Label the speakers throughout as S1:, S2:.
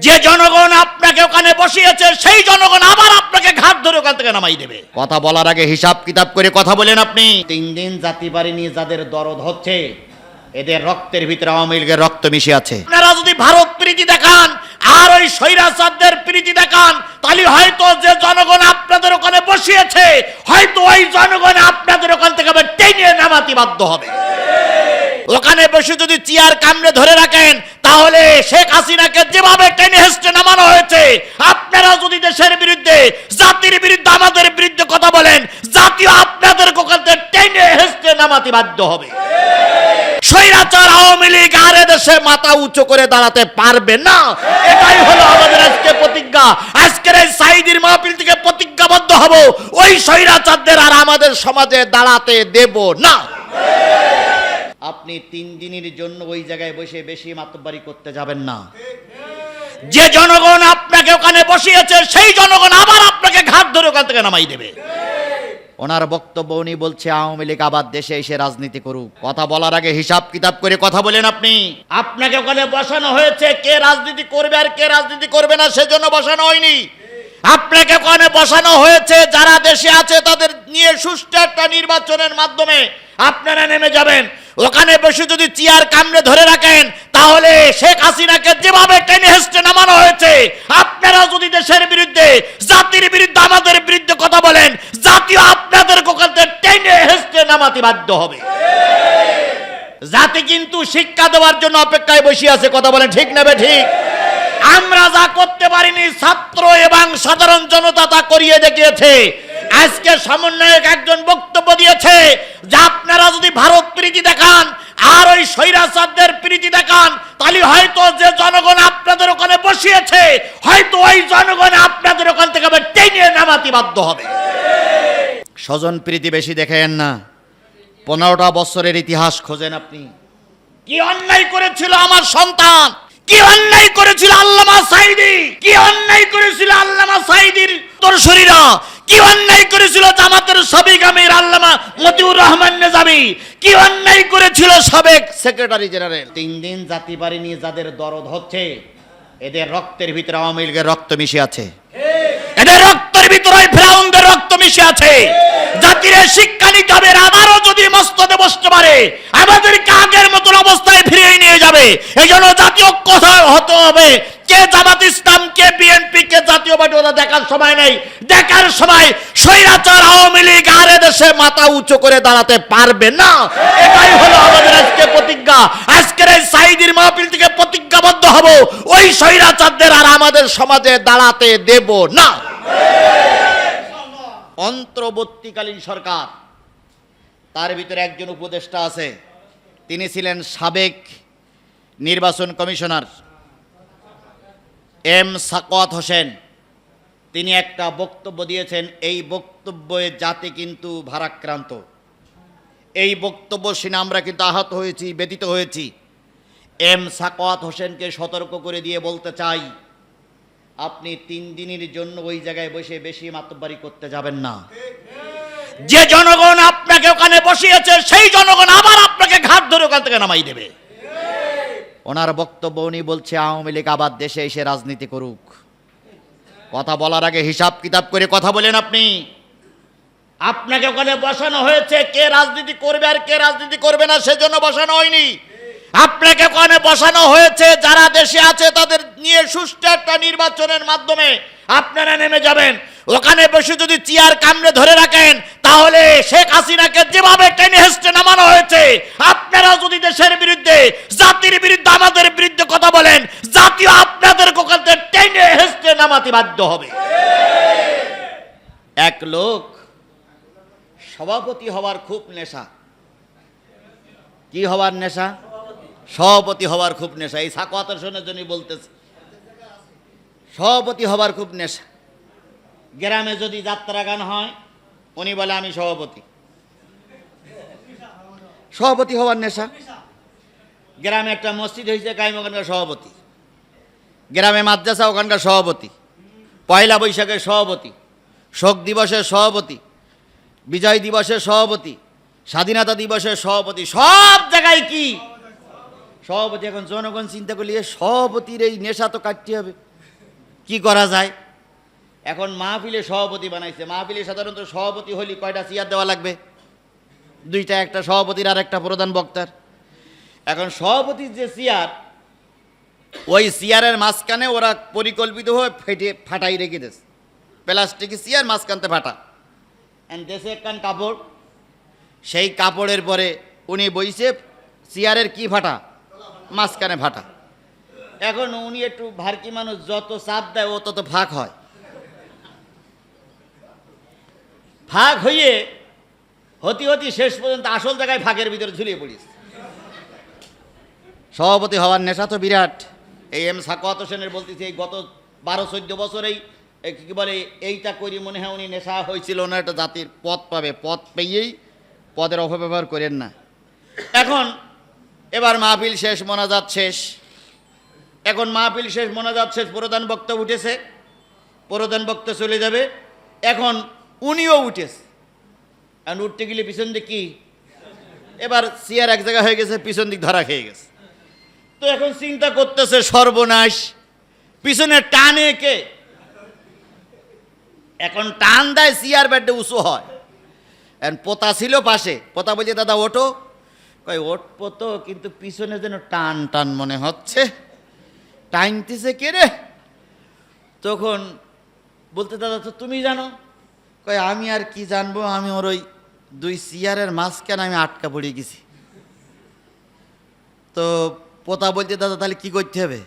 S1: যে জনগণ আপনাকে ওখানে বসিয়েছে সেই জনগণ আবার আপনাকে ঘাট ধরে ওখান থেকে নামাই দেবে। কথা বলার আগে হিসাব কিতাব করে কথা বলেন আপনি। তিন দিন জাতি বাড়ি নিয়ে যাদের দরদ হচ্ছে এদের রক্তের ভিতরে আওয়ামী লীগের রক্ত মিশে আছে। আপনারা যদি ভারত প্রীতি দেখান আর ওই স্বৈরাচারদের প্রীতি দেখান তাহলে হয়তো যে জনগণ আপনাদের ওখানে বসিয়েছে হয়তো ওই জনগণ আপনাদের ওখান থেকে আবার টেনে নামাতে বাধ্য হবে। ওখানে বসে যদি চেয়ার কামড়ে ধরে রাখেন, তাহলে শেখ হাসিনাকে যেভাবে টেনে হেসটে নামানো হয়েছে আপনারা যদি দেশের বিরুদ্ধে, জাতির বিরুদ্ধে, আমাদের বিরুদ্ধে কথা বলেন, জাতীয় আপনাদের থেকে টেনে হেসটে নামাতে বাধ্য হবে। স্বৈরাচার আওয়ামী লীগ আর দেশে মাথা উঁচু করে দাঁড়াতে পারবে না। এটাই হলো আমাদের আজকে প্রতিজ্ঞা। আজকের এই সাইদির মাহফিল থেকে প্রতিজ্ঞাবদ্ধ হব। ওই স্বৈরাচারদের আর আমাদের সমাজে দাঁড়াতে দেব না। আপনি তিন দিনের জন্য ওই জায়গায় বসে বেশি মাতব্বারি করতে যাবেন না। যে জনগণ আপনাকে ওখানে বসিয়েছে, সেই জনগণ আবার আপনাকে ঘাট ধরে ওখান থেকে নামাই দেবে। ওনার বক্তব্য উনি বলছে, আওয়ামী লীগ আবার দেশে এসে রাজনীতি করুক। কথা বলার আগে হিসাব কিতাব করে কথা বলেন আপনি। আপনাকে ওখানে বসানো হয়েছে, কে রাজনীতি করবে আর কে রাজনীতি করবে না, সেজন্য বসানো হয়নি। আপনাকে ওখানে বসানো হয়েছে, যারা দেশে আছে তাদের নিয়ে সুষ্ঠু একটা নির্বাচনের মাধ্যমে আপনারা নেমে যাবেন। ওখানে বসে যদি চেয়ার কামড়ে ধরে রাখেন, তাহলে শেখ হাসিনাকে যেভাবে টেনে হেসটে নামানো হয়েছে আপনারা যদি দেশের বিরুদ্ধে, জাতির বিরুদ্ধে, আমাদের বিরুদ্ধে কথা বলেন জাতীয় আপনাদের থেকে টেনে হেসটে নামাতে বাধ্য হবে। জাতি কিন্তু শিক্ষা দেওয়ার জন্য অপেক্ষায় বসে আছে, কথা বলেন ঠিক নেবে ঠিক? আমরা যা করতে পারিনি, ছাত্র এবং সাধারণ জনতা তা করিয়ে দেখিয়েছে। আজকে সমন্বয়ক একজন বক্তব্য দিয়েছে যে আপনারা যদি ভারত প্রীতি দেখান আর ওই স্বৈরাচারদের প্রীতি দেখান তাহলে হয়তো যে জনগণ আপনাদের ওখানে বসিয়েছে হয়তো ওই জনগণ আপনাদের ওখান থেকে আবার টেনে নামাতে বাধ্য হবে। স্বজন প্রীতি বেশি দেখেন না। পনেরোটা বছরের ইতিহাস খোঁজেন আপনি। কি অন্যায় করেছিল আমার সন্তান? কি অন্যায় করেছিল আল্লামা সাইদি? কি অন্যায় করেছিল আল্লামা সাইদির তোর শরীরা কি অন্যায় করেছিল জামাতের সাবেক আমির আল্লামা মতিউর রহমান নেজামি? কি অন্যায় করেছিল সাবেক সেক্রেটারি জেনারেল? তিন দিন জাতি বাড়ি নিয়ে যাদের দরদ হচ্ছে এদের রক্তের ভিতরে আওয়ামী লীগের রক্ত মিশে আছে। এদের রক্তের ভিতরে ফেরাউনদের রক্ত মিশে আছে। জাতির শিক্ষা নিতে হবে আবারও যদি মস্তদে বসতে পারে আমাদেরকে আগের মতন অবস্থায় ফিরিয়ে নিয়ে যাবে। এই জন্য জাতীয় কোথায় হতে হবে? কে জামাত ইসলাম, কে বিএনপি কে জাতীয় পার্টি ওটা দেখার সময় নেই। দেখার সময় স্বৈরাচার আওয়ামী লীগ আর দেশে মাথা উঁচু করে দাঁড়াতে পারবে না। এটাই হলো আমাদের আজকে প্রতিজ্ঞা। আজকের এই সাইদির মাহফিল থেকে প্রতিজ্ঞাবদ্ধ হব। ওই স্বৈরাচারদের আর আমাদের সমাজে দাঁড়াতে দেব না। অন্তর্বর্তীকালীন সরকার, তার ভিতরে একজন উপদেষ্টা আছে। তিনি ছিলেন সাবেক নির্বাচন কমিশনার এম সাকওয়াত হোসেন। তিনি একটা বক্তব্য দিয়েছেন, এই বক্তব্যে জাতি কিন্তু ভারাক্রান্ত। এই বক্তব্য শুনে আমরা কিন্তু আহত হয়েছি ব্যতীত হয়েছি। এম সাকওয়াত হোসেনকে সতর্ক করে দিয়ে বলতে চাই, আপনি তিন দিনের জন্য ওই জায়গায় বসে বেশি মাতব্বারি করতে যাবেন না। যে জনগণ আপনাকে ওখানে বসিয়েছে, সেই জনগণ আবার আপনাকে ঘাট ধরে ওখান থেকে নামাই দেবে। ওনার বক্তব্য উনি বলছে, আওয়ামী লীগ আবার দেশে এসে রাজনীতি করুক। কথা বলার আগে হিসাব কিতাব করে কথা বলেন আপনি। আপনাকে ওখানে বসানো হয়েছে, কে রাজনীতি করবে আর কে রাজনীতি করবে না, সেজন্য বসানো হয়নি। আপনাকে ওখানে বসানো হয়েছে, যারা দেশে আছে তাদের নিয়ে সুষ্ঠু একটা নির্বাচনের মাধ্যমে আপনারা নেমে যাবেন। ওখানে বসে যদি চেয়ার কামড়ে ধরে রাখেন তাহলে শেখ হাসিনাকে যেভাবে টেনে হেসটে নামানো হয়েছে, আপনারা যদি দেশের বিরুদ্ধে, জাতির বিরুদ্ধে, আমাদের বিরুদ্ধে কথা বলেন, জাতীয় আপনাদের থেকে টেনে হেসটে নামাতে বাধ্য হবে। এক লোক সভাপতি হওয়ার খুব নেশা। কি হওয়ার নেশা? সভাপতি হওয়ার খুব নেশা। এই সাকওয়াতের শোনার জন্যই বলতেছে। সভাপতি হবার খুব নেশা। গ্রামে যদি যাত্রা গান হয় উনি বলে আমি সভাপতি। সভাপতি হওয়ার নেশা? গ্রামে একটা মসজিদ হয়েছে কাইম ওখানকার সভাপতি। গ্রামে মাদ্রাসা ওখানকার সভাপতি। পয়লা বৈশাখের সভাপতি। শোক দিবসের সভাপতি। বিজয় দিবসের সভাপতি। স্বাধীনতা দিবসের সভাপতি। সব জায়গায় কি? সভাপতি এখন জনগণ চিন্তা করলে সভাপতির এই নেশা তো কাটতে হবে। কি করা যায়? এখন মাহফিলে সভাপতি বানাইছে। মাহফিলে সাধারণত সভাপতি হলি কয়টা চেয়ার দেওয়া লাগবে? দুইটা, একটা সভাপতির আর একটা প্রধান বক্তার। এখন সভাপতির যে চেয়ার, ওই চেয়ারের মাঝখানে ওরা পরিকল্পিত হয়ে ফেটে, ফাটাই রেখে দিয়েছে। প্লাস্টিকের চেয়ার মাঝখানতে ফাটা। অ্যান্ড দেশে একখান কাপড়। সেই কাপড়ের পরে উনি বইছে, চেয়ারের কি ফাটা? মাঝখানে ফাটা। এখন উনি একটু ভারকি মানুষ, যত চাপ দেয় ও তত ফাঁক হয়। ফাঁক হইয়ে হতি হতি শেষ পর্যন্ত আসল জায়গায় ফাঁকের ভিতরে ঝুলিয়ে পড়িস সভাপতি হওয়ার নেশা তো বিরাট। এই এম সাকওয়াত হোসেনের বলতেছি, এই গত বারো চোদ্দ বছরেই কি বলে, এইটা করি মনে হয় উনি নেশা হয়েছিল না একটা জাতির পদ পাবে। পদ পেয়েই পদের অপব্যবহার করেন না। এখন এবার মাহফিল শেষ, মোনাজাত শেষ। এখন মাহফিল শেষ, মোনাজাত শেষ, প্রধান বক্তা উঠেছে। প্রধান বক্তা চলে যাবে। এখন উনিও উঠেছে। আর উঠতে গেলে পিছন দিক কি? এবার চেয়ার এক জায়গায় হয়ে গেছে, পিছন দিক ধরা খেয়ে গেছে। তো এখন চিন্তা করতেছে সর্বনাশ। পিছনে টানে কে? এখন টান দেয়, চেয়ার বেডে উঁচু হয়। এখন পোতা ছিল পাশে। পোতা বলছে, দাদা, ওঠো। কই ওঠবো তো কিন্তু পিছনে যেন টান টান মনে হচ্ছে। টাইনতেছে কে রে? তখন বলতে দাদা, তো তুমি জানো। কই আমি আর কি জানব? আমি ওর ওই দুই চেয়ারের মাঝখানে আমি আটকা পড়ে গেছি। তো পোতা বলতে দাদা, তাহলে কি করতে হবে?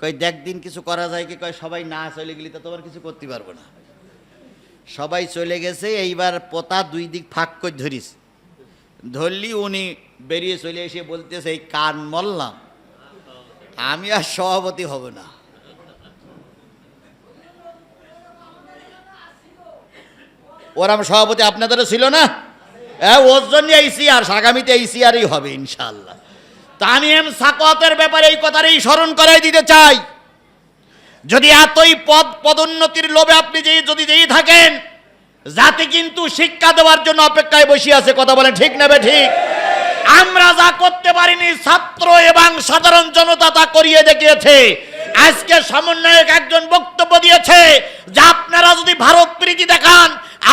S1: কই দেখ, দিন কিছু করা যায় কি? কয়, সবাই না চলে গেলি তো তোমার কিছু করতে পারব না। সবাই চলে গেছে, এইবার পোতা দুই দিক ফাঁক করে ধরিস। ধরলি, উনি বেরিয়ে চলে এসে বলতেছে, এই কান মরলাম আমি আর সভাপতি হব না। ওরাম সভাপতি আপনাদেরও ছিল না? হ্যাঁ ওর জন্য এই সিয়ার আগামীতে এই হবে ইনশাল্লাহ তা আমি সাকতের ব্যাপারে এই কথাটাই স্মরণ করাই দিতে চাই। যদি এতই পদ, পদোন্নতির লোভে আপনি যেই, যদি যেই থাকেন জাতি কিন্তু শিক্ষা দেওয়ার জন্য অপেক্ষায় বসে আছে, কথা বলেন ঠিক নেবে ঠিক? আমরা যা করতে পারিনি, ছাত্র এবং সাধারণ জনতা তা করিয়ে দেখিয়েছে। আজকে সমন্বয়ক একজন বক্তব্য দিয়েছে যে আপনারা যদি ভারত প্রীতি দেখান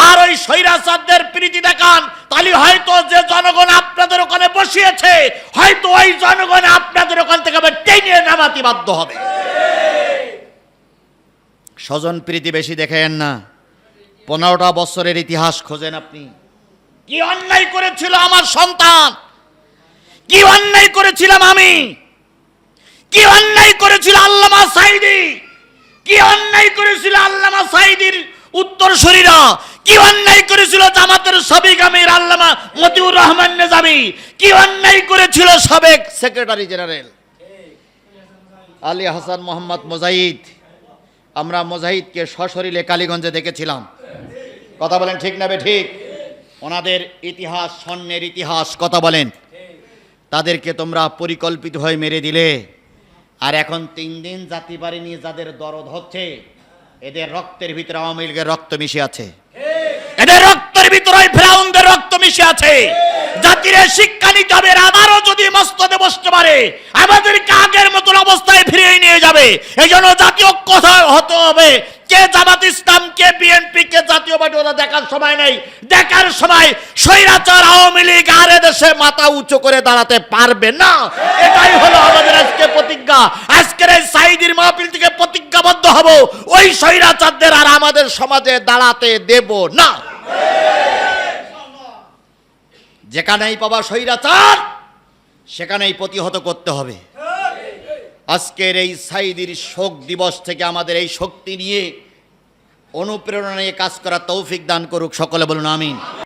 S1: আর ওই স্বৈরাচারদের প্রীতি দেখান তাহলে হয়তো যে জনগণ আপনাদের ওখানে বসিয়েছে হয়তো ওই জনগণ আপনাদের ওখান থেকে আবার টেনে নামাতে বাধ্য হবে। স্বজন প্রীতি বেশি দেখেন না। পনেরোটা বছরের ইতিহাস খোঁজেন আপনি। কি অন্যায় করেছিল আমার সন্তান? কি অন্যায় করেছিলাম আমি? কি অন্যায় করেছিল আল্লামা সাইদি? কি অন্যায় করেছিল আল্লামা সাইদির উত্তর শরীরা? কি অন্যায় করেছিল জামাতের সাবেক আমির আল্লামা মতিউর রহমান নেজামি? কি অন্যায় করেছিল সাবেক সেক্রেটারি জেনারেল? আলী হাসান মোহাম্মদ মোজাহিদ। আমরা মোজাহিদকে সশরীরে কালীগঞ্জে দেখেছিলাম। কথা বলেন ঠিক না ঠিক ওনাদের ইতিহাস, স্বর্ণের ইতিহাস, কথা বলেন। তাদেরকে তোমরা পরিকল্পিত হয়ে মেরে দিলে। আর এখন তিন দিন জাতি বাড়ি নিয়ে যাদের দরদ হচ্ছে, এদের রক্তের ভিতরে আওয়ামী লীগের রক্ত মিশে আছে। এদের রক্তের ভিতরে ফেরাউনদের রক্ত মিশে আছে। জাতির শিক্ষা নিতে হবে আমারও যদি মস্তদে বসতে পারে আমাদের আগের মতন অবস্থায় ফিরিয়ে নিয়ে যাবে। এই জন্য জাতীয় কথা হতে হবে কে জামাত ইসলাম, কে বিএনপি কে জাতীয় পার্টি, ওরা দেখার সময় নেই। দেখার সময় স্বৈরাচার আওয়ামী লীগ আর দেশে মাথা উঁচু করে দাঁড়াতে পারবে না। এটাই হলো আমাদের আজকে প্রতিজ্ঞা। আজকের এই সাইদির মাহফিল থেকে প্রতিজ্ঞাবদ্ধ হব। ওই স্বৈরাচারদের আর আমাদের সমাজে দাঁড়াতে দেব না। যেখানেই পাবা স্বৈরাচার, সেখানেই প্রতিহত করতে হবে। আজকের এই সাইদির শোক দিবস থেকে আমাদের এই শক্তি নিয়ে অনুপ্রেরণা নিয়ে কাজ করা তৌফিক দান করুক। সকলে বলুন, আমিন।